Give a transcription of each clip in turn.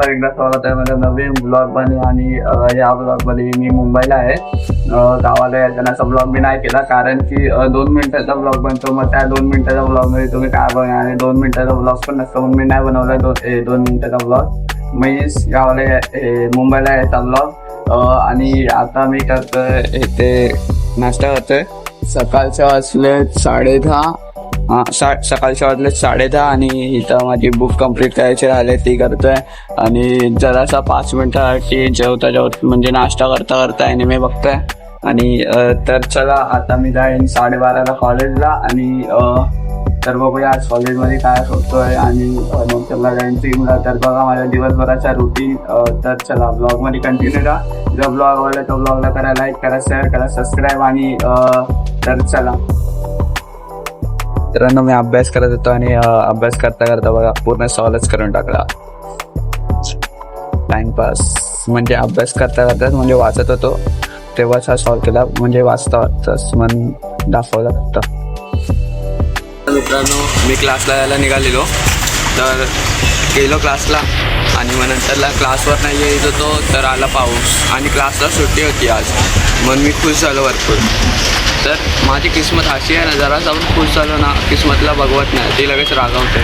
तर एकदा स्वागत आहे माझ्या नवीन ब्लॉगमध्ये आणि या ब्लॉगमध्ये मी मुंबईला आहे. गावाला येताना ब्लॉग मी नाही केला. कारण की दोन मिनिटाचा ब्लॉग बनतो. मग त्या दोन मिनिटाच्या ब्लॉगमध्ये तुम्ही काय बघा आणि दोन मिनिटाचा ब्लॉग पण नसतो. म्हणून मी नाही बनवला दोन ए, दोन मिनिटाचा ब्लॉग मी गावाला मुंबईला यायचा ब्लॉग आणि आता मी करतोय ते नाश्ता करतोय. सकाळचे वाजले साडे दहा. सा सकाळच्या वाजले साडे दहा आणि इथं माझी बुक कंप्लीट करायची राहिले ती करतोय. आणि जरासा पाच मिनिटासाठी जेवता जेवत म्हणजे नाश्ता करता करता आणि मी बघतोय. आणि तर चला आता मी जाईन साडेबाराला कॉलेजला आणि तर बघूया आज कॉलेजमध्ये काय होतोय आणि अं, नंतरला जाईन जिमला तर बघा माझ्या दिवसभराचा रुटीन तर चला ब्लॉगमध्ये कंटिन्यू राहा जर ब्लॉग आवडला तर ब्लॉगला करा लाईक करा शेअर करा सबस्क्राईब आणि तर चला. मित्रांनो मी अभ्यास करत होतो आणि अभ्यास करता करता बघा पूर्ण सॉल्वच करून टाकला. टाइमपास म्हणजे अभ्यास करता करताच म्हणजे वाचत होतो. तेव्हाच हा सॉल्व केला. म्हणजे वाचता वाचताच मन दाखवला फक्त. मित्रांनो मी क्लासला यायला निघालेलो. तर गेलो क्लासला आणि मग नंतरला क्लासवर नाही येत होतो तर आला पाऊस. आणि क्लासला सुट्टी होती आज. मग मी खुश झालो भरपूर. तर माझी किस्मत अशी आहे ना जरा जाऊन खुश झालो ना किस्मतला बघवत नाही. ती लगेच रागवते.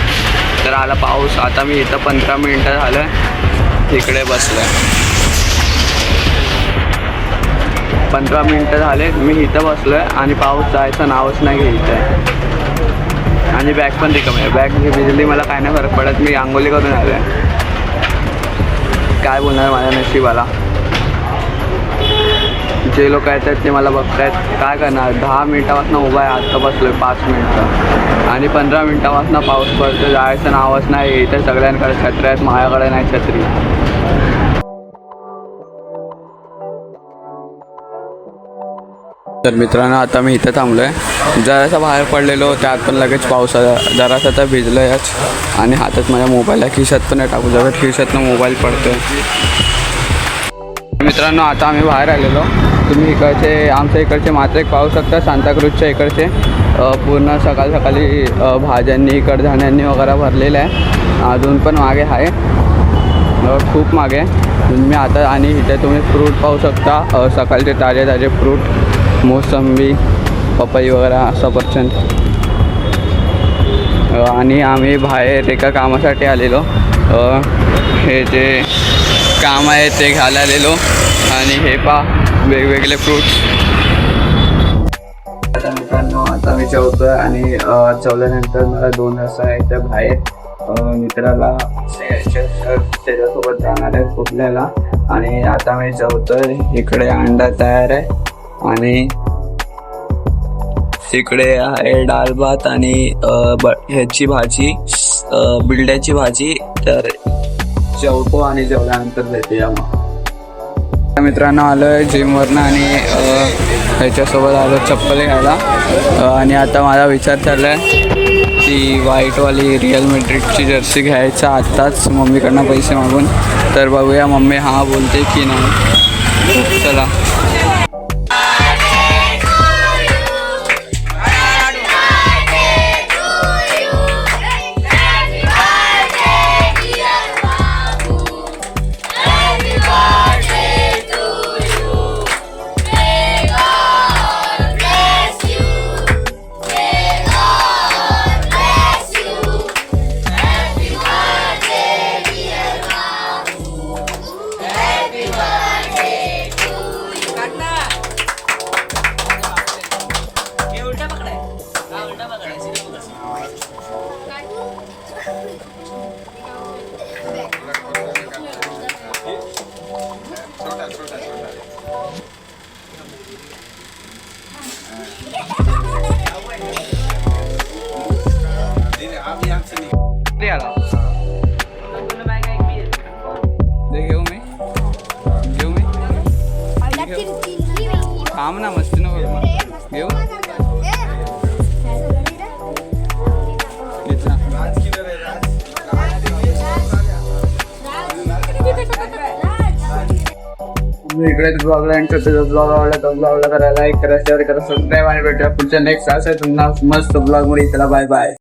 तर आला पाऊस आता मी इथं पंधरा मिनटं झालं इकडे बसलो पंधरा मिनटं झाले मी इथं बसलोय आणि पाऊस जायचं नावच नाही घ्यायचं आहे आणि बॅग पण रिकामी आहे. बॅग भिजली मला काय नाही फरक पडत. मी आंघोली करून आलो आहे काय बोलणार माझ्या नशिबाला? जे लोक आहेत ते मला बघतायत. काय करणार? दहा मिनिटापासून उभा आहे आत्ता बसलोय पाच मिनटं. आणि पंधरा मिनिटापासून पाऊस पडतो जायचं नावच नाही. इथे सगळ्यांकडे छत्र्या आहेत माझ्याकडे नाही छत्री. तर मित्रांनो आता मी इथं आहे जरासा बाहेर पडलेलो त्यात पण लगेच पाऊस आला. जरासा तर भिजलं आहेच आणि हातात माझ्या मोबाईलला खिशात पण नाही टाकू जगत खिशातनं मोबाईल पडतो मित्रांनो आता आम्ही बाहेर आलेलो. तुम्ही इकडचे आमच्या इकडचे मात्र एक पाहू शकता सांताक्रूजच्या इकडचे. पूर्ण सकाळ सकाळी भाज्यांनी कडधान्यांनी वगैरे भरलेलं आहे. अजून पण मागे आहे. खूप मागे. तुम्ही आता आणि इथे तुम्ही फ्रूट पाहू शकता. सकाळचे ताजे ताजे फ्रूट मोसंबी पपई वगैरे सफरचंद आणि आम्ही बाहेर एका कामासाठी आलेलो. हे जे काम आहे ते घालायलेलो आणि हे पा वेगवेगळे फ्रूट्स आता मित्रांनो आता मी चवतोय आणि चवल्यानंतर मला दोन असं आहे त्या बाहेर. मित्राला त्याच्यासोबत जाणार आहे कुठल्याला आणि आता मी चवतोय इकडे अंडा तयार आहे. आणि तिकडे आहे डाळ भात आणि ब ह्याची भाजी बिल्ड्याची भाजी. तर जेवतो आणि जेवल्यानंतर भेटूया मग. मित्रांनो आलो आहे जिमवरनं आणि ह्याच्यासोबत आलो चप्पल घ्यायला. आणि आता माझा विचार चालला आहे ती व्हाईटवाली रिअल मेट्रिकची जर्सी घ्यायचा आत्ताच मम्मीकडनं पैसे मागून. तर बघूया मम्मी हा बोलते की नाही. चला. घेऊ मी? घेऊ मी? थांब ना मस्ती नको. घेऊ इकडे ब्लॉगला एंड करतो ब्लॉग आवडला तर ब्लॉगला करा लाईक करा शेअर करा सबस्क्राईब आणि भेटूया पुढच्या नेक्स्ट असं तुम्हाला मस्त ब्लॉगमध्ये. चला बाय बाय